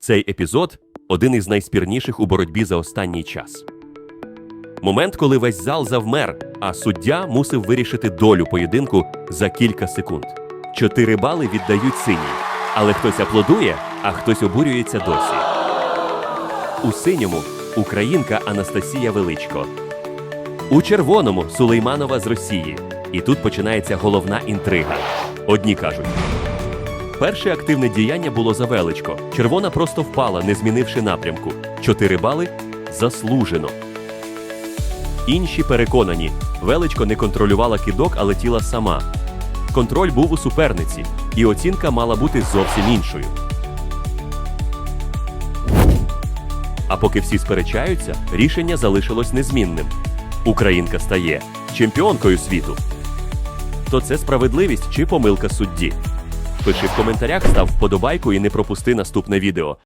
Цей епізод один із найспірніших у боротьбі за останній час. Момент, коли весь зал завмер, а суддя мусив вирішити долю поєдинку за кілька секунд. Чотири бали віддають синій, але хтось аплодує, а хтось обурюється досі. У синьому українка Анастасія Величко. У червоному Сулейманова з Росії. І тут починається головна інтрига. Одні кажуть. Перше активне діяння було за величко. Червона просто впала, не змінивши напрямку. Чотири бали заслужено. Інші переконані, величко не контролювала кидок, а летіла сама. Контроль був у суперниці, і оцінка мала бути зовсім іншою. А поки всі сперечаються, рішення залишилось незмінним. Українка стає чемпіонкою світу. То це справедливість чи помилка судді? Пиши в коментарях, став вподобайку і не пропусти наступне відео.